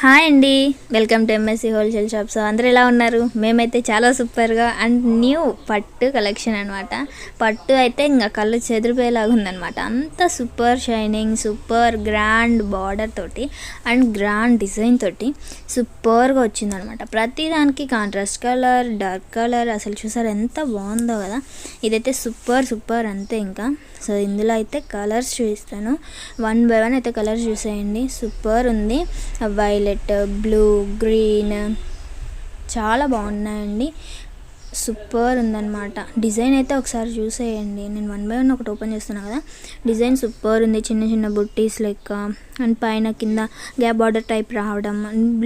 Hi అండి. Welcome to MSC wholesale shop so అందరూ ఎలా ఉన్నారు? మేమైతే చాలా సూపర్గా అండ్ న్యూ పట్టు కలెక్షన్ అనమాట పట్టు అయితే ఇంకా కళ్ళు చెదిరిపోయేలాగా ఉందన్నమాట. అంత super shining super grand border తోటి అండ్ గ్రాండ్ డిజైన్ తోటి సూపర్గా వచ్చిందనమాట ప్రతి దానికి కాంట్రాస్ట్ కలర్ డార్క్ కలర్ అసలు చూసారు ఎంత బాగుందో కదా. ఇదైతే సూపర్ సూపర్ అంతే ఇంకా. సో ఇందులో అయితే కలర్స్ చూపిస్తాను. వన్ బై వన్ అయితే కలర్స్ చూసేయండి. సూపర్ ఉంది. వైల్ వైలెట్ బ్లూ గ్రీన్ చాలా బాగున్నాయండి. సూపర్ ఉందన్నమాట. డిజైన్ అయితే ఒకసారి చూసేయండి. నేను వన్ బై వన్ ఒకటి ఓపెన్ చేస్తున్నా కదా. డిజైన్ సూపర్ ఉంది. చిన్న చిన్న బుట్టీస్ లెక్క అండ్ పైన కింద గ్యాప్ బార్డర్ టైప్ రావడం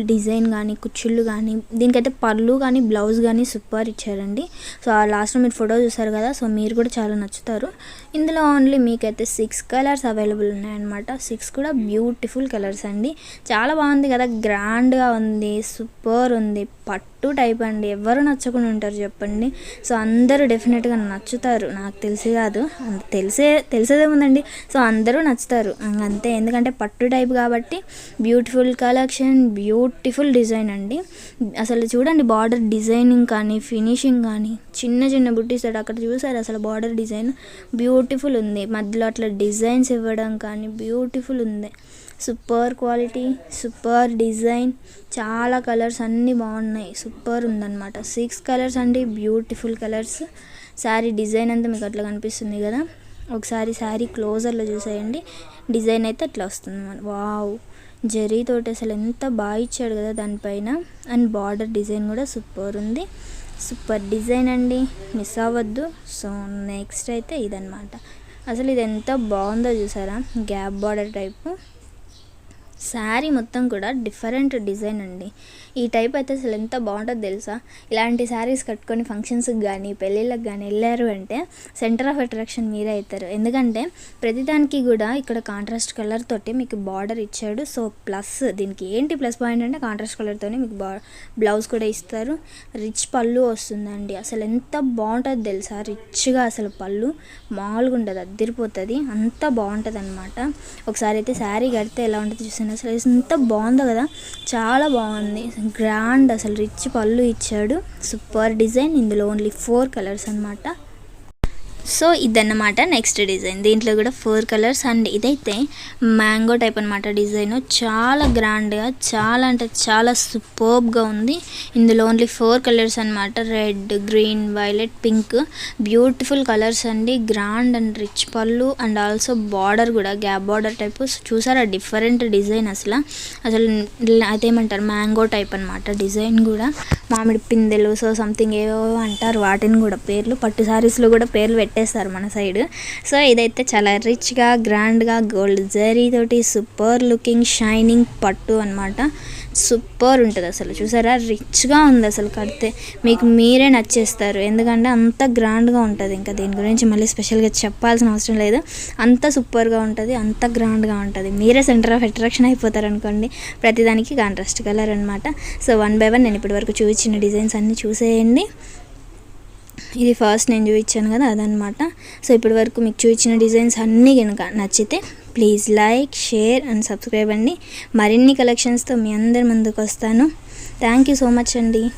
డిజైన్ కానీ కుచ్చుళ్ళు కానీ దీనికైతే పళ్ళు కానీ బ్లౌజ్ కానీ సూపర్ ఇచ్చారండి. సో ఆ లాస్ట్లో మీరు ఫోటో చూసారు కదా సో మీరు కూడా చాలా నచ్చుతారు. ఇందులో ఓన్లీ మీకైతే సిక్స్ కలర్స్ అవైలబుల్ ఉన్నాయన్నమాట. సిక్స్ కూడా బ్యూటిఫుల్ కలర్స్ అండి. చాలా బాగుంది కదా గ్రాండ్గా ఉంది సూపర్ ఉంది. పట్టు టైప్ అండి. ఎవరు నచ్చకుండా ఉంటారు చెప్పండి. సో అందరూ డెఫినెట్గా నచ్చుతారు. నాకు తెలిసి కాదు. అంత తెలిసే తెలిసేదేముందండి. సో అందరూ నచ్చుతారు. అంతే. ఎందుకంటే పట్టు టైప్ కాబట్టి బ్యూటిఫుల్ కలెక్షన్ బ్యూటిఫుల్ డిజైన్ అండి. అసలు చూడండి బార్డర్ డిజైనింగ్ కానీ ఫినిషింగ్ కానీ చిన్న చిన్న బుట్టీస్ అక్కడ చూసారు అసలు బార్డర్ డిజైన్? బ్యూటిఫుల్ ఉంది. మధ్యలో అట్లా డిజైన్స్ ఇవ్వడం కానీ బ్యూటిఫుల్ ఉంది. సూపర్ క్వాలిటీ సూపర్ డిజైన్ చాలా కలర్స్ అన్నీ బాగున్నాయి. సూపర్ ఉందన్నమాట. సిక్స్ కలర్స్ అండి బ్యూటిఫుల్ కలర్స్. శారీ డిజైన్ అంతా మీకు అట్లా కనిపిస్తుంది కదా. ఒకసారి శారీ క్లోజర్లో చూసేయండి. డిజైన్ అయితే అట్లా వస్తుంది అనమాట వావ్ జరీతోటి అసలు ఎంత బాగా ఇచ్చాడు కదా దానిపైన. అండ్ బార్డర్ డిజైన్ కూడా సూపర్ ఉంది. సూపర్ డిజైన్ అండి. మిస్ అవ్వద్దు. సో నెక్స్ట్ అయితే ఇదనమాట అసలు ఇది ఎంత బాగుందో చూసారా? Gap border type. శారీ మొత్తం కూడా డిఫరెంట్ డిజైన్ అండి. ఈ టైప్ అయితే అసలు ఎంత బాగుంటుందో తెలుసా? ఇలాంటి శారీస్ కట్టుకొని ఫంక్షన్స్కి కానీ పెళ్ళిళ్ళకి కానీ వెళ్ళారు అంటే సెంటర్ ఆఫ్ అట్రాక్షన్ మీరే అవుతారు. ఎందుకంటే ప్రతిదానికి కూడా ఇక్కడ కాంట్రాస్ట్ కలర్ తోటి మీకు బార్డర్ ఇచ్చాడు. సో ప్లస్ దీనికి ఏంటి ప్లస్ పాయింట్ అంటే కాంట్రాస్ట్ కలర్తోనే మీకు బా బ్లౌజ్ కూడా ఇస్తారు. రిచ్ పళ్ళు వస్తుందండి. అసలు ఎంత బాగుంటుంది తెలుసా? రిచ్గా అసలు పళ్ళు మామూలుగా ఉంటుంది అద్దరిపోతుంది. అంత బాగుంటుంది అనమాట ఒకసారి అయితే శారీ కడితే ఎలా ఉంటుంది చూసాను అసలు ఎంత బాగుందో కదా. చాలా బాగుంది. గ్రాండ్ అసలు రిచ్ పళ్ళు ఇచ్చాడు. Super design. ఇందులో ఓన్లీ ఫోర్ కలర్స్ అనమాట సో ఇదన్నమాట నెక్స్ట్ డిజైన్ దీంట్లో కూడా ఫోర్ కలర్స్ అండ్ ఇదైతే మ్యాంగో టైప్ అనమాట డిజైన్ చాలా గ్రాండ్గా చాలా అంటే చాలా సూపర్బ్గా ఉంది. ఇందులో ఓన్లీ ఫోర్ కలర్స్ అనమాట red green violet pink beautiful colours అండి. గ్రాండ్ అండ్ రిచ్ పళ్ళు అండ్ ఆల్సో బార్డర్ కూడా గ్యాప్ బార్డర్ టైప్ చూసారా డిఫరెంట్ డిజైన్ అసలు. అసలు అదేమంటారు మ్యాంగో టైప్ అనమాట డిజైన్ కూడా. మామిడి పిందెలు సో సంథింగ్ ఏవో అంటారు. వాటిని కూడా పేర్లు పట్టు శారీస్లో కూడా పేర్లు పెట్టారు పెట్టేస్తారు మన సైడ్. సో ఇదైతే చాలా రిచ్గా గ్రాండ్గా గోల్డ్ జరీ తోటి సూపర్ లుకింగ్ షైనింగ్ పట్టు అనమాట సూపర్ ఉంటుంది అసలు. చూసారా? రిచ్గా ఉంది అసలు కడితే. మీకు మీరే నచ్చేస్తారు. ఎందుకంటే అంత గ్రాండ్గా ఉంటుంది ఇంకా దీని గురించి మళ్ళీ స్పెషల్గా చెప్పాల్సిన అవసరం లేదు. అంత సూపర్గా ఉంటుంది అంత గ్రాండ్గా ఉంటుంది. మీరే సెంటర్ ఆఫ్ అట్రాక్షన్ అయిపోతారు అనుకోండి ప్రతిదానికి కాంట్రాస్ట్ కలర్ అనమాట సో వన్ బై వన్ నేను ఇప్పటి వరకు చూపించిన డిజైన్స్ అన్నీ చూసేయండి. ఇది ఫస్ట్ నేను చూపించాను కదా అదనమాట సో ఇప్పటి వరకు మీకు చూపించిన డిజైన్స్ అన్నీ కనుక నచ్చితే please like share and subscribe అండి. మరిన్ని కలెక్షన్స్తో మీ అందరి ముందుకు వస్తాను. థ్యాంక్ యూ సో మచ్ అండి.